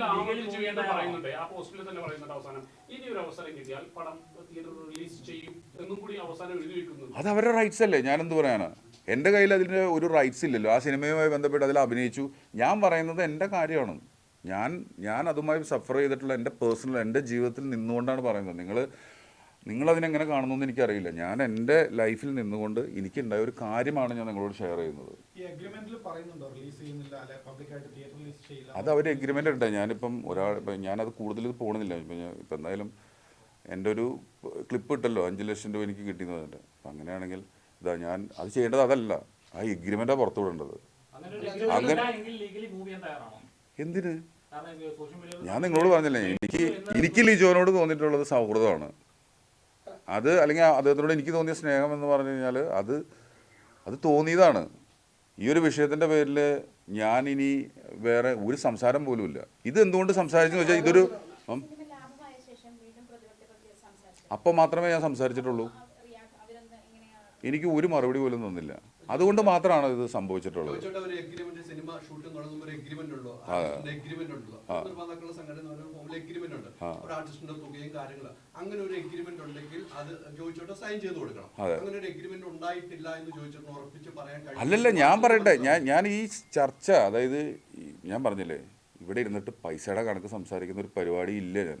പറയുന്നുണ്ട്. ആ പോസ്റ്റിൽ തന്നെ പറയുന്നുണ്ട് അവസാനം. ഇനി ഒരു അവസരം കിട്ടിയാൽ പടം തിയേറ്റർ റിലീസ് ചെയ്യും എന്നും കൂടി അവസാനം എഴുതി വെക്കുന്നുണ്ട്. അത് അവരുടെ റൈറ്റ്സ് അല്ലേ? ഞാനെന്ത് പറയാനാ? എന്റെ കയ്യിൽ അതിന്റെ ഒരു റൈറ്റ്സ് ഇല്ലല്ലോ. ആ സിനിമയുമായി ബന്ധപ്പെട്ട് അതിൽ അഭിനയിച്ചു. ഞാൻ പറയുന്നത് എന്റെ കാര്യമാണ്. ഞാൻ ഞാൻ അതുമായി സഫർ ചെയ്തിട്ടുള്ള എന്റെ പേഴ്സണൽ എന്റെ ജീവിതത്തിൽ നിന്നുകൊണ്ടാണ് പറയുന്നത്. നിങ്ങൾ നിങ്ങളതിനെങ്ങനെ കാണുന്നു എനിക്കറിയില്ല. ഞാൻ എന്റെ ലൈഫിൽ നിന്നുകൊണ്ട് എനിക്കുണ്ടായ ഒരു കാര്യമാണ് ഞാൻ നിങ്ങളോട് ഷെയർ ചെയ്യുന്നത്. അത് അവർ എഗ്രിമെന്റ് ഉണ്ട് ഞാനിപ്പം ഒരാൾ ഇപ്പം ഞാനത് കൂടുതൽ പോകണമെന്നില്ല ഇപ്പം ഞാൻ ഇപ്പം എന്തായാലും എന്റെ ഒരു ക്ലിപ്പ് ഇട്ടല്ലോ. അഞ്ച് ലക്ഷം രൂപ എനിക്ക് പറഞ്ഞത് അപ്പം അങ്ങനെയാണെങ്കിൽ ഇതാ ഞാൻ അത് ചെയ്യേണ്ടത് അതല്ല. ആ എഗ്രിമെന്റാണ് പുറത്തു വിടേണ്ടത്. അങ്ങനെ എന്തിന്? ഞാൻ നിങ്ങളോട് പറഞ്ഞില്ലേ എനിക്ക് എനിക്ക് ലിജോനോട് തോന്നിയിട്ടുള്ളത് സൗഹൃദമാണ്. അത് അല്ലെങ്കിൽ അദ്ദേഹത്തിനോട് എനിക്ക് തോന്നിയ സ്നേഹം എന്ന് പറഞ്ഞു കഴിഞ്ഞാൽ അത് അത് തോന്നിയതാണ്. ഈ ഒരു വിഷയത്തിന്റെ പേരിൽ ഞാൻ ഇനി വേറെ ഒരു സംസാരം പോലും ഇല്ല. ഇത് എന്തുകൊണ്ട് സംസാരിച്ചെന്ന് വെച്ചാൽ ഇതൊരു അപ്പം മാത്രമേ ഞാൻ സംസാരിച്ചിട്ടുള്ളൂ. എനിക്ക് ഒരു മറുപടി പോലും തന്നില്ല. അതുകൊണ്ട് മാത്രമാണ് ഇത് സംഭവിച്ചിട്ടുള്ളത്. അല്ലല്ല ഞാൻ പറയട്ടെ. ഞാൻ ഞാൻ ഈ ചർച്ച അതായത് ഞാൻ പറഞ്ഞില്ലേ ഇവിടെ ഇരുന്നിട്ട് പൈസയുടെ കണക്ക് സംസാരിക്കുന്ന ഒരു പരിപാടി ഇല്ല ഞാൻ.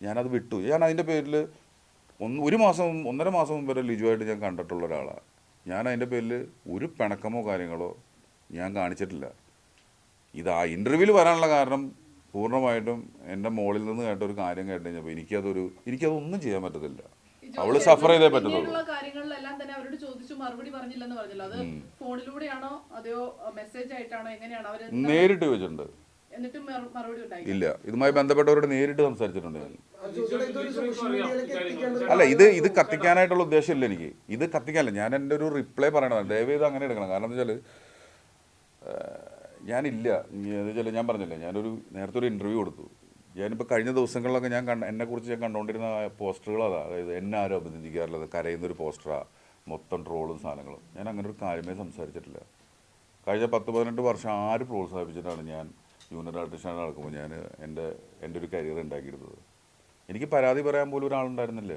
ഞാനത് വിട്ടു. ഞാൻ അതിന്റെ പേരിൽ ഒന്ന് ഒരു മാസം ഒന്നര മാസം മുമ്പ് വരെ ലിജുവായിട്ട് ഞാൻ കണ്ടിട്ടുള്ള ഒരാളാണ് ഞാൻ അതിന്റെ പേരിൽ ഒരു പിണക്കമോ കാര്യങ്ങളോ ഞാൻ കാണിച്ചിട്ടില്ല. ഇത് ആ ഇന്റർവ്യൂവിൽ വരാനുള്ള കാരണം പൂർണമായിട്ടും എന്റെ മോളിൽ നിന്ന് കേട്ട ഒരു കാര്യം കേട്ട് കഴിഞ്ഞപ്പോൾ എനിക്കതൊരു എനിക്കതൊന്നും ചെയ്യാൻ പറ്റത്തില്ല. അവൾ സഫർ ചെയ്തേ പറ്റത്തുള്ളൂ. കാര്യങ്ങളിലെല്ലാം തന്നെ അവരോട് ചോദിച്ചു മറുപടി പറഞ്ഞില്ലെന്ന് പറഞ്ഞല്ലോ. അത് ഫോണിലൂടെയാണോ? അതെയോ മെസ്സേജ് ആയിട്ടാണോ? എങ്ങനെയാണോ നേരിട്ട് ചോദിച്ചിട്ടുണ്ട്. ഇല്ല. ഇതുമായി ബന്ധപ്പെട്ടവരോട് നേരിട്ട് സംസാരിച്ചിട്ടുണ്ട് ഞാൻ. അല്ല ഇത് ഇത് കത്തിക്കാനായിട്ടുള്ള ഉദ്ദേശമില്ല എനിക്ക്. ഇത് കത്തിക്കാനല്ല. ഞാൻ എന്റെ ഒരു റിപ്ലൈ പറയണതാണ് ദയവേത് അങ്ങനെ എടുക്കണം. കാരണം എന്താ വെച്ചാൽ ഞാനില്ല. എന്ന് വെച്ചാൽ ഞാൻ പറഞ്ഞില്ലേ ഞാനൊരു നേരത്തെ ഒരു ഇന്റർവ്യൂ കൊടുത്തു. ഞാനിപ്പോൾ കഴിഞ്ഞ ദിവസങ്ങളിലൊക്കെ ഞാൻ കണ്ട എന്നെക്കുറിച്ച് ഞാൻ കണ്ടുകൊണ്ടിരുന്ന പോസ്റ്ററുകൾ അതാ അതായത് എന്നെ ആരും അഭിനന്ദിക്കാറുള്ളത് കരയുന്നൊരു പോസ്റ്ററാണ് മൊത്തം ട്രോളും സാധനങ്ങളും. ഞാൻ അങ്ങനെ ഒരു കാര്യമേ സംസാരിച്ചിട്ടില്ല. കഴിഞ്ഞ പത്ത് പതിനെട്ട് വർഷം ആര് പ്രോത്സാഹിപ്പിച്ചിട്ടാണ് ഞാൻ ജൂനിയർ ആർട്ടിസ്റ്റാണ് നടക്കുമ്പോൾ ഞാൻ എന്റെ എന്റെ ഒരു കരിയർ ഉണ്ടാക്കിയിരുന്നത് എനിക്ക് പരാതി പറയാൻ പോലും ഒരാളുണ്ടായിരുന്നില്ല.